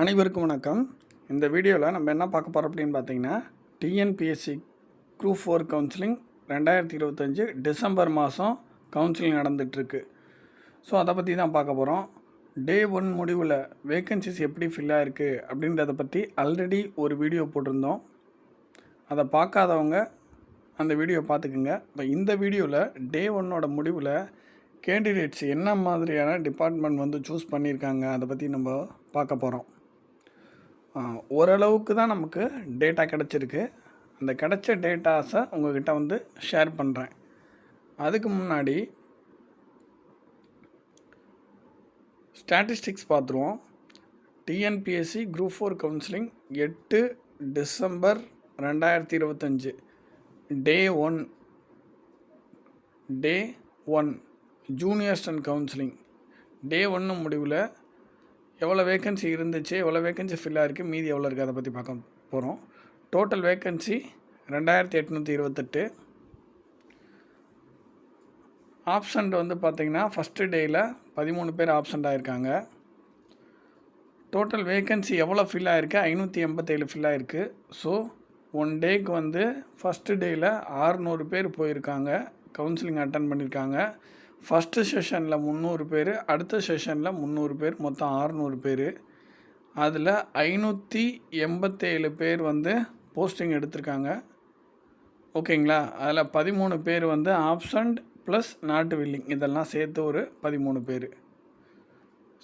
அனைவருக்கும் வணக்கம். இந்த வீடியோவில் நம்ம என்ன பார்க்க போகிறோம் அப்படின்னு பார்த்தீங்கன்னா டிஎன்பிஎஸ்சி குரூப் ஃபோர் கவுன்சிலிங் ரெண்டாயிரத்தி இருபத்தஞ்சி டிசம்பர் மாதம் கவுன்சிலிங் நடந்துகிட்ருக்கு ஸோ அதை பற்றி தான் பார்க்க போகிறோம் டே ஒன் முடிவில் வேக்கன்சிஸ் எப்படி ஃபில் ஆயிருக்கு அப்படின்றத பற்றி ஆல்ரெடி ஒரு வீடியோ போட்டிருந்தோம். அதை பார்க்காதவங்க அந்த வீடியோ பார்த்துக்குங்க. இப்போ இந்த வீடியோவில் டே ஒன்னோட முடிவில் கேண்டிடேட்ஸ் என்ன மாதிரியான டிபார்ட்மெண்ட் வந்து சூஸ் பண்ணியிருக்காங்க அதை பற்றி நம்ம பார்க்க போகிறோம் ஓரளவுக்கு தான் நமக்கு டேட்டா கிடச்சிருக்கு. அந்த கிடச்ச டேட்டாஸை உங்கள்கிட்ட வந்து ஷேர் பண்ணுறேன் அதுக்கு முன்னாடி ஸ்டாட்டிஸ்டிக்ஸ் பார்த்துருவோம் டிஎன்பிஎஸ்சி குரூப் ஃபோர் கவுன்சிலிங் எட்டு டிசம்பர் ரெண்டாயிரத்தி இருபத்தஞ்சு. Day one day one junior assistant counselling day ஒன்று முடிவில் எவ்வளோ வேக்கன்சி இருந்துச்சு எவ்வளோ வேக்கன்சி ஃபில்லாக இருக்குது மீதி எவ்வளோ இருக்குது அதை பற்றி பார்க்க போகிறோம் டோட்டல் வேக்கன்சி ரெண்டாயிரத்தி எட்நூற்றி இருபத்தெட்டு. ஆப்சண்ட் வந்து பார்த்திங்கன்னா ஃபஸ்ட்டு டேயில் பதிமூணு பேர் ஆப்சண்ட் ஆகிருக்காங்க டோட்டல் வேக்கன்சி எவ்வளோ ஃபில் ஆகிருக்கு ஐநூற்றி எண்பத்தேழு ஃபில் ஆகிருக்கு ஸோ ஒன் டேக்கு வந்து ஃபஸ்ட்டு டேயில் ஆறுநூறு பேர் போயிருக்காங்க கவுன்சிலிங் அட்டன் பண்ணியிருக்காங்க. ஃபஸ்ட்டு செஷனில் முந்நூறு பேர் அடுத்த செஷனில் முந்நூறு பேர் மொத்தம் ஆறுநூறு பேர். அதில் ஐநூற்றி எண்பத்தேழு பேர் வந்து போஸ்டிங் எடுத்திருக்காங்க. ஓகேங்களா? அதில் பதிமூணு பேர் வந்து ஆப்சண்ட் ப்ளஸ் நாட்டு வில்லிங் இதெல்லாம் சேர்த்து ஒரு பதிமூணு பேர்.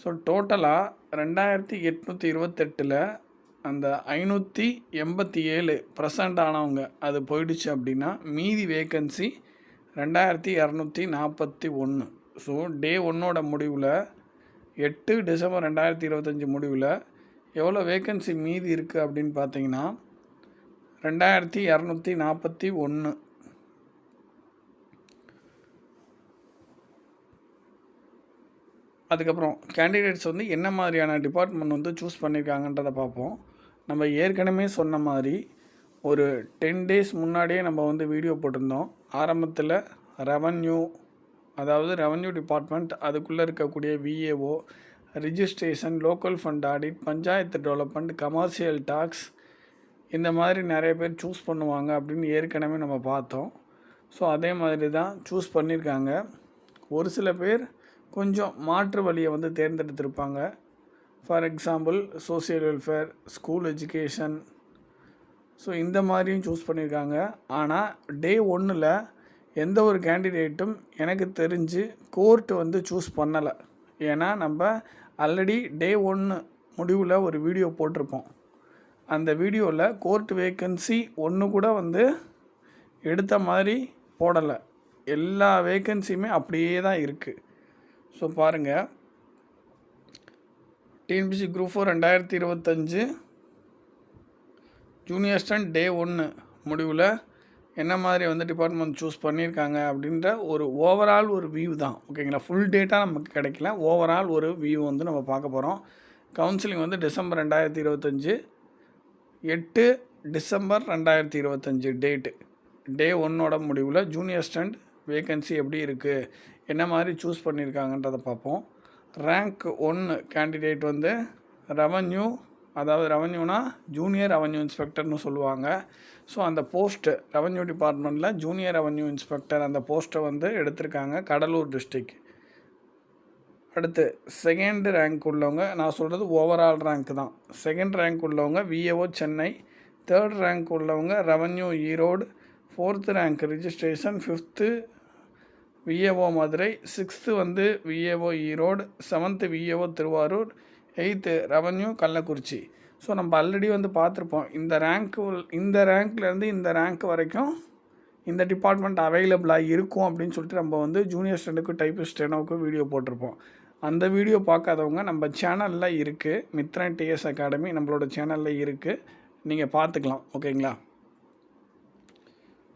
ஸோ டோட்டலாக ரெண்டாயிரத்தி எட்நூற்றி இருபத்தெட்டில் அந்த ஐநூற்றி எண்பத்தி ஏழு ப்ரெசண்ட் ஆனவங்க அது போயிடுச்சு அப்படின்னா மீதி வேக்கன்சி ரெண்டாயிரத்தி இரநூத்தி நாற்பத்தி ஒன்று. ஸோ டே ஒன்னோட முடிவில் எட்டு டிசம்பர் ரெண்டாயிரத்தி இருபத்தஞ்சி முடிவில் எவ்வளோ வேக்கன்சி மீதி இருக்குது அப்படின்னு பார்த்தீங்கன்னா ரெண்டாயிரத்தி இரநூத்தி நாற்பத்தி ஒன்று. அதுக்கப்புறம் கேண்டிடேட்ஸ் வந்து என்ன மாதிரியான டிபார்ட்மெண்ட் வந்து சூஸ் பண்ணியிருக்காங்கன்றதை பார்ப்போம். நம்ம ஏற்கனவே சொன்ன மாதிரி ஒரு டென் டேஸ் முன்னாடியே நம்ம வந்து வீடியோ போட்டிருந்தோம். ஆரம்பத்தில் ரெவன்யூ அதாவது ரெவன்யூ டிபார்ட்மெண்ட் அதுக்குள்ளே இருக்கக்கூடிய VAO registration local fund audit panchayat development commercial tax இந்த மாதிரி நிறைய பேர் சூஸ் பண்ணுவாங்க அப்படின்னு ஏற்கனவே நம்ம பார்த்தோம். ஸோ அதே மாதிரி தான் சூஸ் பண்ணியிருக்காங்க ஒரு சில பேர் கொஞ்சம் மாற்று வழியை வந்து தேர்ந்தெடுத்திருப்பாங்க. For example social welfare school education so இந்த மாதிரியும் சூஸ் பண்ணியிருக்காங்க ஆனால் டே ஒன்றில் எந்த ஒரு கேண்டிடேட்டும் எனக்கு தெரிஞ்சு கோர்ட்டு வந்து சூஸ் பண்ணலை. ஏன்னா நம்ம ஆல்ரெடி டே ஒன்று முடிவில் ஒரு வீடியோ போட்டிருப்போம். அந்த வீடியோவில் கோர்ட் வேக்கன்சி ஒன்று கூட வந்து எடுத்த மாதிரி போடலை. எல்லா வேக்கன்சியுமே அப்படியே தான் இருக்குது ஸோ பாருங்கள் டிஎன்பிசி குரூப் ஃபோர் ரெண்டாயிரத்தி இருபத்தஞ்சு ஜூனியர் ஸ்டண்ட் டே ஒன்று முடிவில் என்ன மாதிரி வந்து டிபார்ட்மெண்ட் சூஸ் பண்ணியிருக்காங்க அப்படின்ற ஒரு ஓவரால் ஒரு வியூ தான். ஓகேங்களா ஃபுல் டேட்டா நமக்கு கிடைக்கல. ஓவரால் ஒரு வியூ வந்து நம்ம பார்க்க போகிறோம் கவுன்சிலிங் வந்து டிசம்பர் ரெண்டாயிரத்தி இருபத்தஞ்சி. எட்டு டிசம்பர் ரெண்டாயிரத்தி இருபத்தஞ்சி டேட்டு டே ஒன்னோட முடிவில் ஜூனியர் ஸ்டண்ட் வேகன்சி எப்படி இருக்குது என்ன மாதிரி சூஸ் பண்ணியிருக்காங்கன்றதை பார்ப்போம். ரேங்க் ஒன்று கேண்டிடேட் வந்து ரெவன்யூ அதாவது ரெவன்யூனா ஜூனியர் ரெவன்யூ இன்ஸ்பெக்டர்னு சொல்லுவாங்க. ஸோ அந்த போஸ்ட்டு ரெவன்யூ டிபார்ட்மெண்ட்டில் ஜூனியர் ரெவன்யூ இன்ஸ்பெக்டர் அந்த போஸ்ட்டை வந்து எடுத்திருக்காங்க கடலூர் டிஸ்ட்ரிக் அடுத்து செகண்ட் ரேங்க் உள்ளவங்க நான் சொல்கிறது ஓவரால் ரேங்க் தான். செகண்ட் ரேங்க் உள்ளவங்க விஏஓ சென்னை தேர்ட் ரேங்க் உள்ளவங்க revenue Erode fourth rank registration fifth VAO Madurai sixth வந்து VAO Erode seventh VAO Tiruvarur eighth revenue Kallakurichi so நம்ம ஆல்ரெடி வந்து பார்த்துருப்போம். இந்த ரேங்க்கு இந்த ரேங்க்லேருந்து இந்த ரேங்க் வரைக்கும் இந்த டிபார்ட்மெண்ட் அவைலபிளாக இருக்கும் அப்படின்னு சொல்லிட்டு நம்ம வந்து ஜூனியர் ஸ்டெண்டுக்கு டைப்பிஸ்ட் ஸ்டெனோவுக்கு வீடியோ போட்டிருப்போம். அந்த வீடியோ பார்க்காதவங்க நம்ம சேனலில் இருக்குது மித்ரன் டிஎஸ் அகாடமி நம்மளோட சேனலில் இருக்குது நீங்கள் பார்த்துக்கலாம். ஓகேங்களா?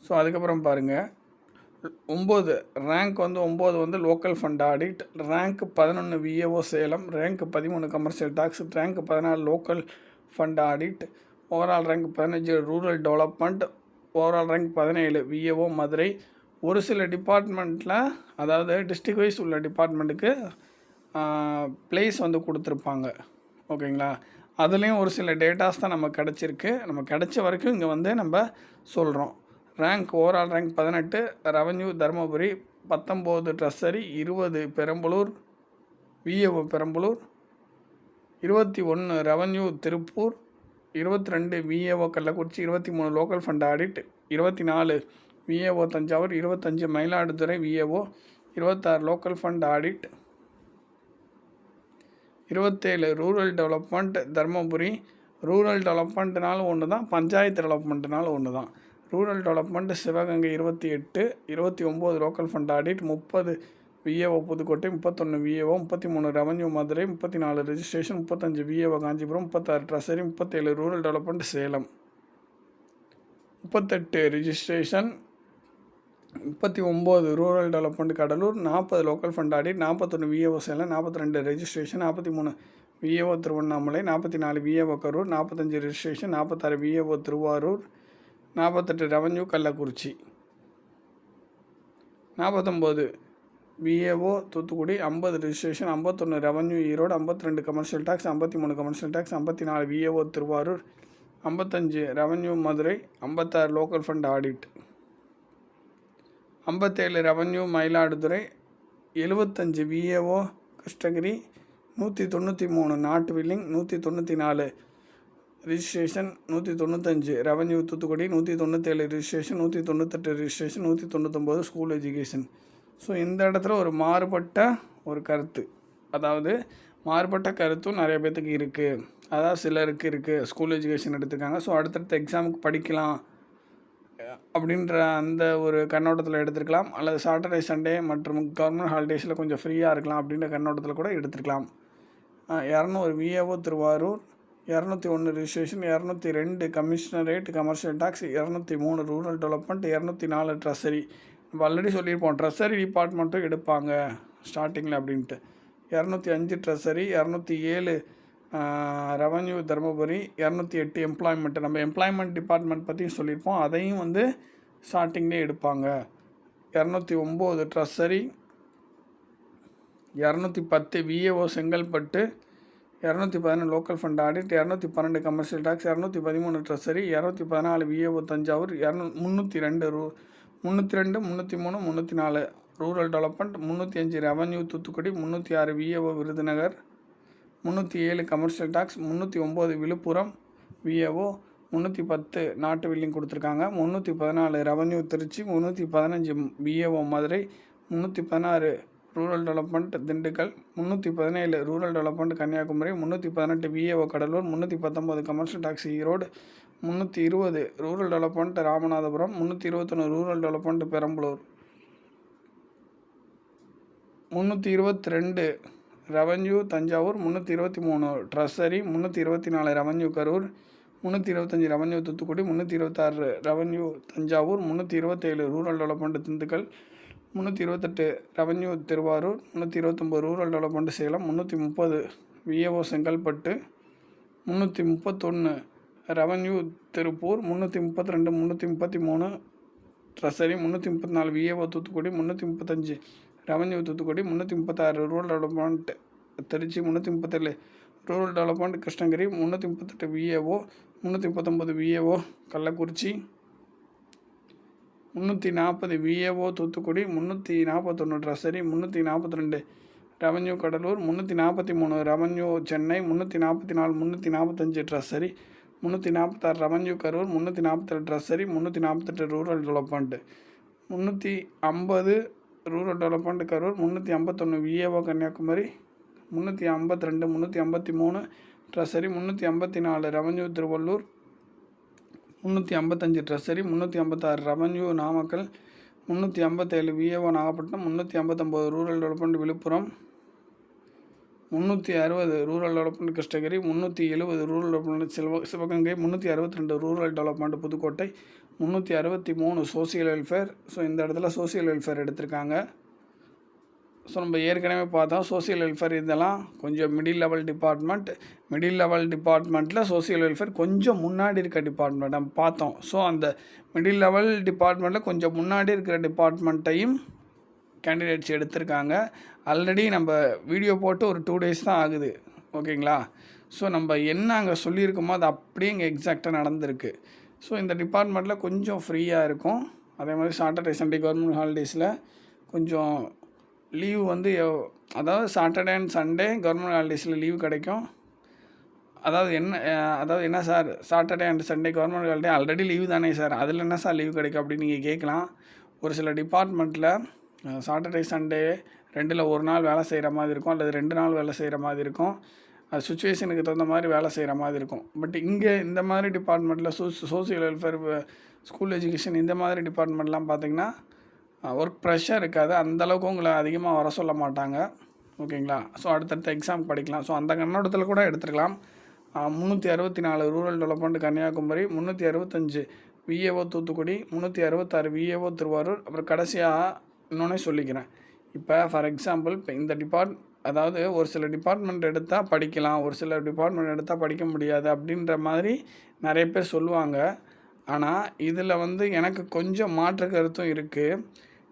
ஸோ அதுக்கப்புறம் பாருங்கள் ஒம்பது. ரேங்க் வந்து ஒம்பது வந்து லோக்கல் ஃபண்ட் ஆடிட் ரேங்க் பதினொன்று விஏஓ சேலம். ரேங்க் பதிமூணு கமர்ஷியல் டாக்ஸ் ரேங்க் பதினாலு local fund audit overall rank பதினஞ்சு ரூரல் டெவலப்மெண்ட் ஓவரால் ரேங்க் பதினேழு விஏஓ மதுரை. ஒரு சில டிபார்ட்மெண்ட்டில் அதாவது டிஸ்ட்ரிக் வைஸ் உள்ள டிபார்ட்மெண்ட்டுக்கு ப்ளேஸ் வந்து கொடுத்துருப்பாங்க. ஓகேங்களா? அதுலேயும் ஒரு சில டேட்டாஸ் தான் நமக்கு கிடச்சிருக்கு. நம்ம கிடைச்ச வரைக்கும் இங்கே வந்து நம்ம சொல்கிறோம் ரேங்க் ஓவரால் ரேங்க் பதினெட்டு ரெவன்யூ தருமபுரி பத்தொம்போது ட்ரெஸ்ஸரி இருபது பெரம்பலூர் விஏஓ பெரம்பலூர். இருபத்தி ஒன்று ரெவன்யூ திருப்பூர் இருபத்தி ரெண்டு விஏஓ கள்ளக்குறிச்சி இருபத்தி மூணு லோக்கல் ஃபண்ட் ஆடிட் இருபத்தி நாலு விஏஓ தஞ்சாவூர் இருபத்தஞ்சு மயிலாடுதுறை விஏஓ இருபத்தாறு லோக்கல் ஃபண்ட் ஆடிட் இருபத்தேழு ரூரல் டெவலப்மெண்ட் தருமபுரி. ரூரல் டெவலப்மெண்ட்னாலும் ஒன்று தான் பஞ்சாயத்து டெவலப்மெண்ட்னாலும் ஒன்று தான் ரூரல் டெவலப்மெண்ட் சிவகங்கை இருபத்தி எட்டு இருபத்தி ஒம்பது லோக்கல் ஃபண்ட் ஆடிட் முப்பது விஏஓ புதுக்கோட்டை முப்பத்தொன்று விஏஓ முப்பத்தி மூணு ரெவன்யூ மதுரை முப்பத்தி நாலு ரெஜிஸ்ட்ரேஷன் முப்பத்தஞ்சு விஏஓ காஞ்சிபுரம் முப்பத்தாறு ட்ரெஸரி முப்பத்தேழு ரூரல் டெவலப்மெண்ட் சேலம். முப்பத்தெட்டு ரிஜிஸ்ட்ரேஷன் முப்பத்தி ஒம்பது ரூரல் டெவலப்மெண்ட் கடலூர் நாற்பது லோக்கல் ஃபண்ட் ஆடி நாற்பத்தொன்று விஏஓ சேலம் நாற்பத்தி ரெண்டு ரெஜிஸ்ட்ரேஷன் நாற்பத்தி மூணு விஏஓ திருவண்ணாமலை நாற்பத்தி நாலு விஏஓ கரூர் நாற்பத்தஞ்சு ரெஜிஸ்ட்ரேஷன் நாற்பத்தாறு விஏஓ திருவாரூர் நாற்பத்தெட்டு ரெவன்யூ கள்ளக்குறிச்சி. நாற்பத்தொம்போது விஏஓ தூத்துக்குடி ஐம்பது ரிஜிஸ்ட்ரேஷன் ஐம்பத்தொன்று ரெவன்யூ ஈரோடு ஐம்பத்தி ரெண்டு கமர்ஷியல் டேக்ஸ் ஐம்பத்தி மூணு கமர்ஷியல் டேக்ஸ் ஐம்பத்தி நாலு விஏஓ திருவாரூர் ஐம்பத்தஞ்சு ரெவன்யூ மதுரை ஐம்பத்தாறு லோக்கல் ஃபண்ட் ஆடிட் ஐம்பத்தேழு ரெவன்யூ மயிலாடுதுறை எழுபத்தஞ்சு விஏஓ கிருஷ்ணகிரி நூற்றி தொண்ணூற்றி மூணு நாட்டு வில்லிங் நூற்றி தொண்ணூற்றி நாலு ரிஜிஸ்ட்ரேஷன் நூற்றி தொண்ணூத்தஞ்சு ரெவன்யூ தூத்துக்குடி நூற்றி தொண்ணூற்றேழு ரிஜிஸ்ட்ரேஷன் நூற்றி தொண்ணூத்தெட்டு ரிஜிஸ்ட்ரேஷன் நூற்றி தொண்ணூத்தொம்பது ஸ்கூல் எஜுகேஷன் ஸோ இந்த இடத்துல ஒரு மாறுபட்ட ஒரு கருத்து. அதாவது மாறுபட்ட கருத்தும் நிறைய பேர்த்துக்கு இருக்குது அதாவது சிலருக்கு இருக்குது ஸ்கூல் எஜுகேஷன் எடுத்துக்காங்க. ஸோ அடுத்தடுத்த எக்ஸாமுக்கு படிக்கலாம். அப்படின்ற அந்த ஒரு கண்ணோட்டத்தில் எடுத்துருக்கலாம். அல்லது சாட்டர்டே சண்டே மற்றும் கவர்மெண்ட் ஹாலிடேஸில் கொஞ்சம் ஃப்ரீயாக இருக்கலாம் அப்படின்ற கண்ணோட்டத்தில் கூட எடுத்துருக்கலாம். இரநூறு விஏஓ திருவாரூர் இரநூத்தி ஒன்று ரிஜிஸ்ட்ரேஷன் இரநூத்தி ரெண்டு கமிஷனரேட் கமர்ஷியல் டாக்ஸ் இரநூத்தி மூணு ரூரல் டெவலப்மெண்ட் இரநூத்தி நாலு ட்ரெஸரி நம்ம ஆல்ரெடி சொல்லியிருப்போம் ட்ரெஸரி டிபார்ட்மெண்ட்டும் எடுப்பாங்க ஸ்டார்டிங்கில் அப்படின்ட்டு. இரநூத்தி அஞ்சு ட்ரெஸரி இரநூத்தி ஏழு ரெவன்யூ தருமபுரி இரநூத்தி எட்டு எம்ப்ளாய்மெண்ட்டு நம்ம எம்ப்ளாய்மெண்ட் டிபார்ட்மெண்ட் பற்றியும் சொல்லியிருப்போம் அதையும் வந்து ஸ்டார்டிங்லேயே எடுப்பாங்க. இரநூத்தி ஒம்பது ட்ரெஸரி இரநூத்தி பத்து விஏஓ செங்கல்பட்டு இரநூத்தி பதினொன்று லோக்கல் ஃபண்ட் ஆடிட் இரநூத்தி பன்னெண்டு கமர்ஷியல் டாக்ஸ் இரநூத்தி பதிமூணு ட்ரெஸரி இரநூத்தி பதினாலு விஏஓ தஞ்சாவூர் இரநூ முந்நூற்றி ரெண்டு ரூ முந்நூற்றி ரெண்டு முந்நூற்றி மூணு முந்நூற்றி நாலு ரூரல் டெவலப்மெண்ட் முந்நூற்றி அஞ்சு ரெவன்யூ தூத்துக்குடி முந்நூற்றி ஆறு விஏஓ விருதுநகர் முந்நூற்றி ஏழு கமர்ஷியல் டாக்ஸ் முந்நூற்றி ஒம்பது விழுப்புரம் விஏஓ முந்நூற்றி பத்து நாட்டு வில்லிங் கொடுத்துருக்காங்க. முந்நூற்றி பதினாலு ரெவன்யூ திருச்சி முந்நூற்றி பதினஞ்சு விஏஓ மதுரை முந்நூற்றி பதினாறு ரூரல் டெவலப்மெண்ட் திண்டுக்கல் முந்நூற்றி பதினேழு ரூரல் டெவலப்மெண்ட் கன்னியாகுமரி முந்நூற்றி பதினெட்டு விஏஓ கடலூர் முந்நூற்றி பத்தொம்பது கமர்ஷியல் டாக்ஸ் ஈரோடு முந்நூற்றி இருபது ரூரல் டெவலப்மெண்ட் ராமநாதபுரம் முந்நூற்றி இருபத்தொன்று ரூரல் டெவலப்மெண்ட் பெரம்பலூர். முந்நூற்றி இருபத்தி ரெண்டு ரெவன்யூ தஞ்சாவூர் முந்நூற்றி இருபத்தி மூணு ட்ரெஸரி முந்நூற்றி இருபத்தி நாலு ரெவன்யூ கரூர் முந்நூற்றி இருபத்தஞ்சி ரெவன்யூ தூத்துக்குடி முந்நூற்றி இருபத்தாறு ரெவன்யூ தஞ்சாவூர் முந்நூற்றி இருபத்தேழு ரூரல் டெவலப்மெண்ட் திண்டுக்கல் முந்நூற்றி இருபத்தெட்டு ரெவன்யூ திருவாரூர் முந்நூற்றி இருபத்தொம்போது ரூரல் டெவலப்மெண்ட் சேலம் முந்நூற்றி முப்பது விஏஓ செங்கல்பட்டு முந்நூற்றி முப்பத்தொன்று ரெவன்யூ திருப்பூர் முந்நூற்றி முப்பத்தி ரெண்டு முந்நூற்றி முப்பத்தி மூணு. ட்ரெஸரி முந்நூற்றி முப்பத்தி நாலு விஏஓ தூத்துக்குடி முந்நூற்றி முப்பத்தஞ்சு ரெவன்யூ தூத்துக்குடி முந்நூற்றி முப்பத்தாறு ரூரல் டெவலப்மெண்ட் திருச்சி முந்நூற்றி முப்பத்தேழு ரூரல் டெவலப்மெண்ட் கிருஷ்ணகிரி முந்நூற்றி முப்பத்தெட்டு விஏஓ முந்நூற்றி முப்பத்தொம்பது விஏஓ கள்ளக்குறிச்சி முந்நூற்றி நாற்பது விஏஓ தூத்துக்குடி முந்நூற்றி நாற்பத்தொன்று ட்ரெஸரி முந்நூற்றி நாற்பத்தி ரெண்டு. ரெவன்யூ கடலூர் முந்நூற்றி நாற்பத்தி மூணு. ரெவன்யூ சென்னை முந்நூற்றி நாற்பத்தி நாலு முந்நூற்றி நாற்பத்தஞ்சு. ட்ரெஸரி முந்நூற்றி நாற்பத்தாறு ரவன்யூ கரூர் முந்நூற்றி நாற்பத்தெட்டு ட்ரெஸ்ஸரி முந்நூற்றி நாற்பத்தெட்டு ரூரல் டெவலப்மெண்ட்டு முந்நூற்றி ஐம்பது ரூரல் டெவலப்மெண்ட் கரூர் முந்நூற்றி ஐம்பத்தொன்று விஏஓ கன்னியாகுமரி முந்நூற்றி ஐம்பத்தி ரெண்டு முந்நூற்றி ஐம்பத்தி மூணு ட்ரெஸ்ஸரி முந்நூற்றி ஐம்பத்தி நாலு ரெவன்யூ திருவள்ளூர் முந்நூற்றி ஐம்பத்தஞ்சு ட்ரெஸ்ஸரி முந்நூற்றி ஐம்பத்தாறு ரெவன்யூ நாமக்கல் முந்நூற்றி ஐம்பத்தேழு விஏஓ நாகப்பட்டினம் முந்நூற்றி ஐம்பத்தொம்போது ரூரல் டெவலப்மெண்ட் விழுப்புரம். முந்நூற்றி அறுபது ரூரல் டெவலப்மெண்ட் கிருஷ்ணகிரி முந்நூற்றி எழுபது ரூரல் டெவலப்மெண்ட் சிவ சிவகங்கை முந்நூற்றி அறுபத்தி ரெண்டு ரூரல் டெவலப்மெண்ட் புதுக்கோட்டை முந்நூற்றி அறுபத்தி மூணு சோசியல் வெல்ஃபேர் ஸோ இந்த இடத்துல சோசியல் வெல்ஃபேர் எடுத்திருக்காங்க. ஸோ நம்ம ஏற்கனவே பார்த்தோம் சோசியல் வெல்ஃபேர் இதெல்லாம் கொஞ்சம் middle level department middle level டிபார்ட்மெண்ட்டில் சோசியல் வெல்ஃபேர் கொஞ்சம் முன்னாடி இருக்க டிபார்ட்மெண்ட் நம்ம பார்த்தோம். ஸோ அந்த மிடில் லெவல் டிபார்ட்மெண்ட்டில் கொஞ்சம் முன்னாடி இருக்கிற டிபார்ட்மெண்ட்டையும் கேண்டிடேட்ஸ் எடுத்திருக்காங்க. ஆல்ரெடி நம்ம வீடியோ போட்டு ஒரு டூ டேஸ் தான் ஆகுது. ஓகேங்களா? ஸோ நம்ம என்ன அங்கே சொல்லியிருக்கோமோ அது அப்படியே இங்கே எக்ஸாக்டாக நடந்திருக்கு. ஸோ இந்த டிபார்ட்மெண்ட்டில் கொஞ்சம் ஃப்ரீயாக இருக்கும். அதே மாதிரி சாட்டர்டே சண்டே கவர்மெண்ட் ஹாலிடேஸில் கொஞ்சம் லீவ் வந்து எவ்- அதாவது சாட்டர்டே அண்ட் சண்டே கவர்மெண்ட் ஹாலிடேஸில் லீவ் கிடைக்கும். அதாவது என்ன அதாவது என்ன sir Saturday and Sunday government holiday already leave தானே சார் அதில் என்ன சார் லீவ் கிடைக்கும் அப்படின்னு நீங்கள் கேட்கலாம். ஒரு சில டிபார்ட்மெண்ட்டில் சாட்டர்டே சண்டே ரெண்டில் ஒரு நாள் வேலை செய்கிற மாதிரி இருக்கும் அல்லது ரெண்டு நாள் வேலை செய்கிற மாதிரி இருக்கும். அது சுச்சுவேஷனுக்கு தகுந்த மாதிரி வேலை செய்கிற மாதிரி இருக்கும். பட் இங்கே இந்த மாதிரி டிபார்ட்மெண்ட்டில் so social welfare school education இந்த மாதிரி டிபார்ட்மெண்ட்லாம் பார்த்தீங்கன்னா ஒர்க் ப்ரெஷர் இருக்காது. அந்தளவுக்கு உங்களை அதிகமாக வர சொல்ல மாட்டாங்க. ஓகேங்களா? ஸோ அடுத்தடுத்த எக்ஸாம் படிக்கலாம். ஸோ அந்த கண்ணோட்டத்தில் கூட எடுத்துக்கலாம் முந்நூற்றி அறுபத்தி நாலு ரூரல் டெவலப்மெண்ட் கன்னியாகுமரி முந்நூற்றி அறுபத்தஞ்சு விஏஓ தூத்துக்குடி முந்நூற்றி அறுபத்தாறு விஏஓ திருவாரூர். அப்புறம் கடைசியாக இன்னொன்னே சொல்லிக்கிறேன். இப்போ ஃபார் எக்ஸாம்பிள் இப்போ இந்த டிபார்ட் அதாவது ஒரு சில டிபார்ட்மெண்ட் எடுத்தால் படிக்கலாம் ஒரு சில டிபார்ட்மெண்ட் எடுத்தால் படிக்க முடியாது அப்படின்ற மாதிரி நிறைய பேர் சொல்லுவாங்க. ஆனால் இதில் வந்து எனக்கு கொஞ்சம் மாற்று கருத்தும் இருக்குது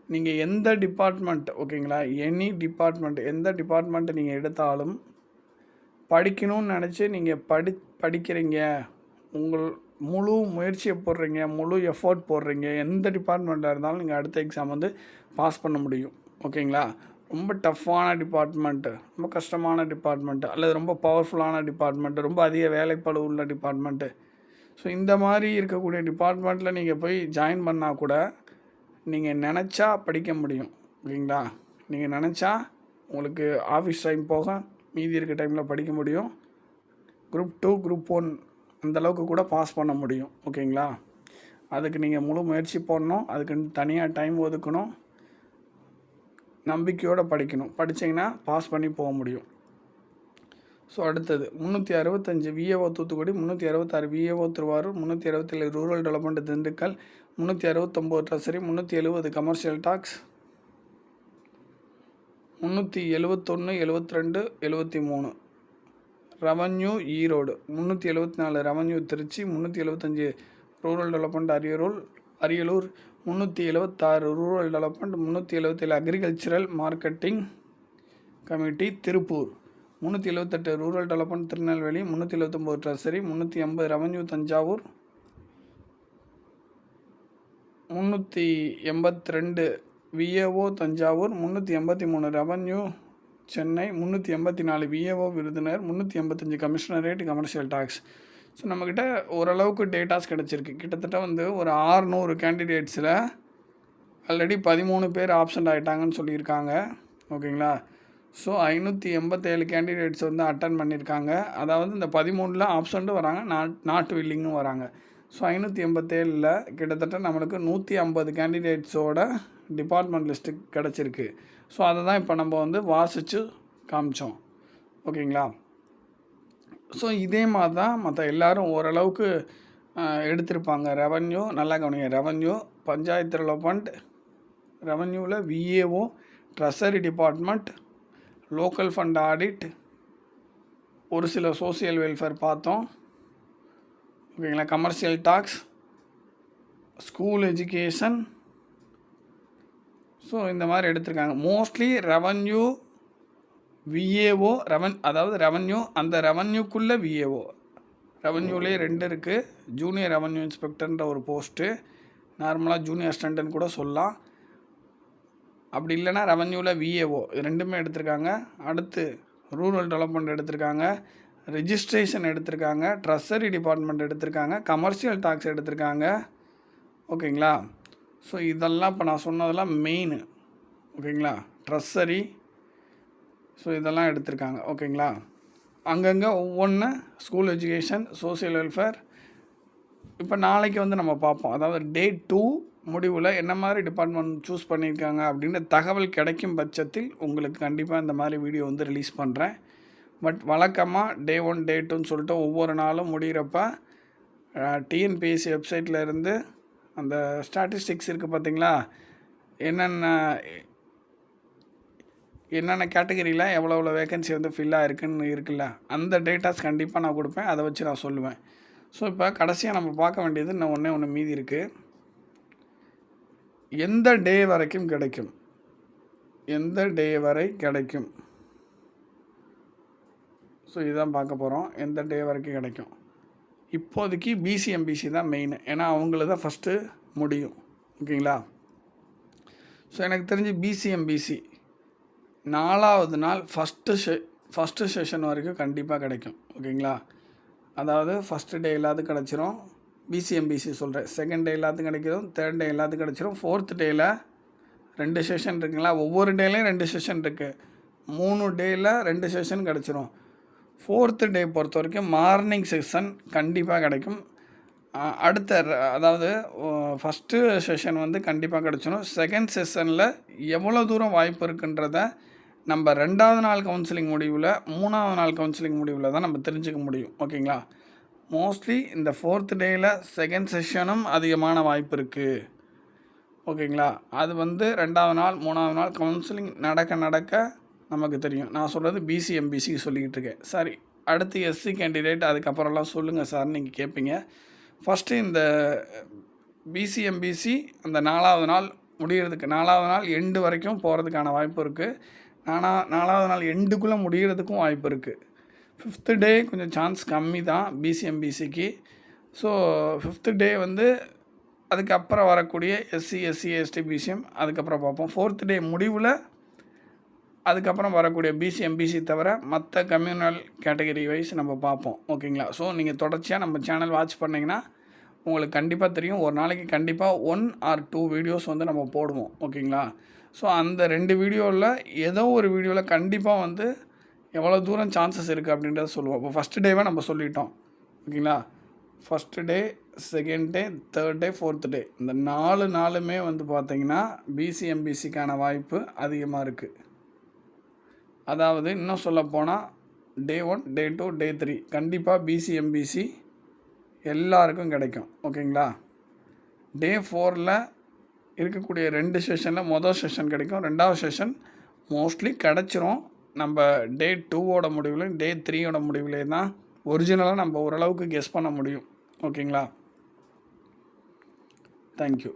நீங்கள் எந்த டிபார்ட்மெண்ட் ஓகேங்களா? எனி டிபார்ட்மெண்ட் எந்த டிபார்ட்மெண்ட் நீங்கள் எடுத்தாலும் படிக்கணும்னு நினச்சி நீங்கள் படி படிக்கிறீங்க. உங்கள் முழு முயற்சியை போடுறீங்க முழு எஃபோர்ட் போடுறீங்க. எந்த டிபார்ட்மெண்ட்டாக இருந்தாலும் நீங்கள் அடுத்த எக்ஸாம் வந்து பாஸ் பண்ண முடியும். ஓகேங்களா? ரொம்ப டஃப்பான டிபார்ட்மெண்ட்டு ரொம்ப கஷ்டமான டிபார்ட்மெண்ட்டு அல்லது ரொம்ப பவர்ஃபுல்லான டிபார்ட்மெண்ட்டு ரொம்ப அதிக வேலைப்பளு உள்ள டிபார்ட்மெண்ட்டு ஸோ இந்த மாதிரி இருக்கக்கூடிய டிபார்ட்மெண்ட்டில் நீங்கள் போய் ஜாயின் பண்ணால் கூட நீங்கள் நினச்சா படிக்க முடியும். ஓகேங்களா? நீங்கள் நினச்சா உங்களுக்கு ஆஃபீஸ் டைம் போக மீதி இருக்க டைமில் படிக்க முடியும். குரூப் டூ குரூப் ஒன் அந்தளவுக்கு கூட பாஸ் பண்ண முடியும். ஓகேங்களா? அதுக்கு நீங்கள் முழு முயற்சி போடணும் அதுக்கு தனியாக டைம் ஒதுக்கணும். நம்பிக்கையோடு படிக்கணும். படித்தீங்கன்னா பாஸ் பண்ணி போக முடியும். ஸோ அடுத்தது முந்நூற்றி அறுபத்தஞ்சு விஏஓ தூத்துக்குடி முந்நூற்றி அறுபத்தாறு விஏஓ திருவாரூர் முந்நூற்றி அறுபத்தேழு ரூரல் டெவலப்மெண்ட் திண்டுக்கல் முந்நூற்றி அறுபத்தொம்போது ட்ரெஸரி முந்நூற்றி எழுபது கமர்ஷியல் டாக்ஸ் முந்நூற்றி எழுபத்தொன்று எழுபத்தி ரெண்டு எழுபத்தி மூணு ரெவன்யூ ஈரோடு முந்நூற்றி எழுபத்தி நாலு ரெவன்யூ திருச்சி முந்நூற்றி எழுபத்தஞ்சு ரூரல் டெவலப்மெண்ட் அரியரூர் அரியலூர் முந்நூற்றி எழுவத்தாறு ரூரல் டெவலப்மெண்ட் முந்நூற்றி எழுவத்தேழு அக்ரிகல்ச்சரல் மார்க்கெட்டிங் கமிட்டி திருப்பூர். முந்நூற்றி எழுவத்தெட்டு ரூரல் டெவலப்மெண்ட் திருநெல்வேலி. முந்நூற்றி எழுவத்தொம்போது ட்ரெஸரி முந்நூற்றி எண்பது ரெவன்யூ தஞ்சாவூர். முந்நூற்றி எண்பத்தி ரெண்டு விஏஓ தஞ்சாவூர். முந்நூற்றி எண்பத்தி மூணு ரெவன்யூ சென்னை. முந்நூற்றி எண்பத்தி நாலு விஏஓ விருதுநகர் முந்நூற்றி எண்பத்தஞ்சு கமிஷனரேட் கமர்ஷியல் டாக்ஸ் ஸோ நம்மக்கிட்ட ஓரளவுக்கு டேட்டாஸ் கிடச்சிருக்கு. கிட்டத்தட்ட வந்து ஒரு ஆறுநூறு கேண்டிடேட்ஸில் ஆல்ரெடி பதிமூணு பேர் ஆப்சண்ட் ஆகிட்டாங்கன்னு சொல்லியிருக்காங்க. ஓகேங்களா ஸோ ஐநூற்றி எண்பத்தேழு கேண்டிடேட்ஸ் வந்து அட்டன் பண்ணியிருக்காங்க. அதாவது இந்த பதிமூணில் ஆப்சண்ட்டும் வராங்க நாட் நாட் வில்லிங்கும் வராங்க. ஸோ ஐநூற்றி எண்பத்தேழில் கிட்டத்தட்ட நம்மளுக்கு நூற்றி ஐம்பது கேண்டிடேட்ஸோட டிபார்ட்மெண்ட் லிஸ்ட்டு கிடச்சிருக்கு. ஸோ அதை தான் இப்போ நம்ம வந்து வாசித்து காமிச்சோம். ஓகேங்களா ஸோ இதே மாதிரி தான் மற்ற எல்லாரும் ஓரளவுக்கு எடுத்திருப்பாங்க. ரெவன்யூ நல்லா கவனிங்க. Revenue panchayat development ரெவன்யூவில் VAO treasury department local fund audit ஒரு சில சோசியல் வெல்ஃபேர் பார்த்தோம். ஓகேங்களா commercial tax school education so இந்த மாதிரி எடுத்திருக்காங்க. மோஸ்ட்லி ரெவன்யூ விஏஓ ரெவன் அதாவது ரெவன்யூ அந்த ரெவன்யூக்குள்ளே விஏஓ ரெவன்யூலேயே ரெண்டு இருக்குது ஜூனியர் ரெவன்யூ இன்ஸ்பெக்டர்ன்ற ஒரு போஸ்ட்டு நார்மலாக ஜூனியர் அசிஸ்டண்ட்னு கூட சொல்லலாம். அப்படி இல்லைன்னா ரெவன்யூவில் விஏஓ இது ரெண்டுமே எடுத்திருக்காங்க. அடுத்து ரூரல் டெவலப்மெண்ட் எடுத்திருக்காங்க. ரெஜிஸ்ட்ரேஷன் எடுத்திருக்காங்க. ட்ரெஸரி டிபார்ட்மெண்ட் எடுத்திருக்காங்க. கமர்ஷியல் டாக்ஸ் எடுத்திருக்காங்க. ஓகேங்களா ஸோ இதெல்லாம் இப்போ நான் சொன்னதெல்லாம் மெயின் ஓகேங்களா ட்ரெஸரி ஸோ இதெல்லாம் எடுத்திருக்காங்க. ஓகேங்களா? அங்கங்கே ஒவ்வொன்று ஸ்கூல் எஜுகேஷன் சோசியல் வெல்ஃபேர் இப்போ நாளைக்கு வந்து நம்ம பார்ப்போம். அதாவது டே டூ முடிவில் என்ன மாதிரி டிபார்ட்மெண்ட் சூஸ் பண்ணியிருக்காங்க அப்படின்னு தகவல் கிடைக்கும் பட்சத்தில் உங்களுக்கு கண்டிப்பாக இந்த மாதிரி வீடியோ வந்து ரிலீஸ் பண்ணுறேன் பட் வழக்கமாக டே ஒன் டே டூன்னு சொல்லிட்டு ஒவ்வொரு நாளும் முடிகிறப்ப டிஎன்பிஎஸ்சி வெப்சைட்டில் இருந்து அந்த ஸ்டாட்டிஸ்டிக்ஸ் இருக்குது பார்த்தீங்களா என்னென்ன என்னென்ன கேட்டகரியில் எவ்வளோ எவ்வளோ வேகன்சி வந்து ஃபில் ஆகிருக்குன்னு இருக்குல்ல அந்த டேட்டாஸ் கண்டிப்பாக நான் கொடுப்பேன். அதை வச்சு நான் சொல்லுவேன். ஸோ இப்போ கடைசியாக நம்ம பார்க்க வேண்டியது இன்னும் ஒன்றே ஒன்று மீதி இருக்குது எந்த டே வரைக்கும் கிடைக்கும்? எந்த டே வரை கிடைக்கும்? ஸோ இதுதான் பார்க்க போகிறோம் எந்த டே வரைக்கும் கிடைக்கும்? இப்போதைக்கு பிசிஎம்பிசி தான் மெயின் ஏன்னா அவங்கள தான் ஃபஸ்ட்டு முடியும். ஓகேங்களா? ஸோ எனக்கு தெரிஞ்சு பிசிஎம்பிசி நாலாவது நாள் ஃபஸ்ட்டு செ ஃபஸ்ட்டு செஷன் வரைக்கும் கண்டிப்பாக கிடைக்கும். ஓகேங்களா? அதாவது ஃபஸ்ட்டு டே எல்லாத்துக்கும் கிடச்சிரும். பிசிஎம்பிசி சொல்கிறேன் செகண்ட் டே எல்லாத்துக்கும் கிடைக்கும். தேர்ட் டே எல்லாத்துக்கும் கிடச்சிரும். ஃபோர்த் டேயில் ரெண்டு செஷன் இருக்குங்களா? ஒவ்வொரு டேலையும் ரெண்டு செஷன் இருக்குது மூணு டேயில் ரெண்டு செஷன் கிடச்சிரும். ஃபோர்த்து டே பொறுத்த வரைக்கும் மார்னிங் செஷன் கண்டிப்பாக கிடைக்கும். அடுத்த அதாவது ஃபஸ்ட்டு செஷன் வந்து கண்டிப்பாக கிடச்சிடும் செகண்ட் செஷனில் எவ்வளோ தூரம் வாய்ப்பு இருக்குன்றத நம்ம ரெண்டாவது நாள் கவுன்சிலிங் முடிவில் மூணாவது நாள் கவுன்சிலிங் முடிவில் தான் நம்ம தெரிஞ்சுக்க முடியும். ஓகேங்களா? மோஸ்ட்லி இந்த ஃபோர்த் டேயில் செகண்ட் செஷனும் அதிகமான வாய்ப்பு இருக்குது ஓகேங்களா? அது வந்து ரெண்டாவது நாள் மூணாவது நாள் கவுன்சிலிங் நடக்க நடக்க நமக்கு தெரியும். நான் சொல்கிறது பிசிஎம்பிசி சொல்லிக்கிட்டு இருக்கேன். சரி அடுத்து எஸ்சி கேண்டிடேட் அதுக்கப்புறம்லாம் சொல்லுங்கள் சார் நீங்கள் கேட்பீங்க ஃபஸ்ட்டு இந்த பிசிஎம்பிசி அந்த நாலாவது நாள் முடிகிறதுக்கு நாலாவது நாள் எண்டு வரைக்கும் போகிறதுக்கான வாய்ப்பு இருக்குது நானா நாலாவது நாள் எண்டுக்குள்ளே முடிகிறதுக்கும் வாய்ப்பு இருக்குது ஃபிஃப்த்து டே கொஞ்சம் சான்ஸ் கம்மி தான் பிசிஎம்பிசிக்கு ஸோ ஃபிஃப்த்து டே வந்து அதுக்கப்புறம் வரக்கூடிய எஸ்சி எஸ்சி எஸ்டி பிசிஎம் அதுக்கப்புறம் பார்ப்போம். ஃபோர்த்து டே முடிவில் அதுக்கப்புறம் வரக்கூடிய பிசி எம்பிசி தவிர மற்ற கம்யூனல் கேட்டகரி வைஸ் நம்ம பார்ப்போம். ஓகேங்களா ஸோ நீங்கள் தொடர்ச்சியாக நம்ம சேனல் வாட்ச் பண்ணிங்கன்னா உங்களுக்கு கண்டிப்பாக தெரியும். ஒரு நாளைக்கு கண்டிப்பாக ஒன் ஆர் டூ வீடியோஸ் வந்து நம்ம போடுவோம். ஓகேங்களா ஸோ அந்த ரெண்டு வீடியோவில் ஏதோ ஒரு வீடியோவில் கண்டிப்பாக வந்து எவ்வளோ தூரம் சான்சஸ் இருக்குது அப்படின்றத சொல்லுவோம். இப்போ ஃபஸ்ட்டு டேவே நம்ம சொல்லிட்டோம். ஓகேங்களா? First day second day third day fourth day இந்த நாலு நாளுமே வந்து பார்த்திங்கன்னா பிசிஎம்பிசிக்கான வாய்ப்பு அதிகமாக இருக்குது அதாவது இன்னும் சொல்லப்போனால் day one day two day three கண்டிப்பாக பிசிஎம்பிசி எல்லாருக்கும் கிடைக்கும். ஓகேங்களா? டே ஃபோரில் இருக்கக்கூடிய ரெண்டு செஷனில் மொதல் செஷன் கிடைக்கும். ரெண்டாவது செஷன் மோஸ்ட்லி கிடச்சிரும். நம்ம டே டூவோட முடிவுலையும் டே த்ரீயோட முடிவுலேயும் தான் ஒரிஜினலாக நம்ம ஓரளவுக்கு கெஸ் பண்ண முடியும். ஓகேங்களா தேங்க்யூ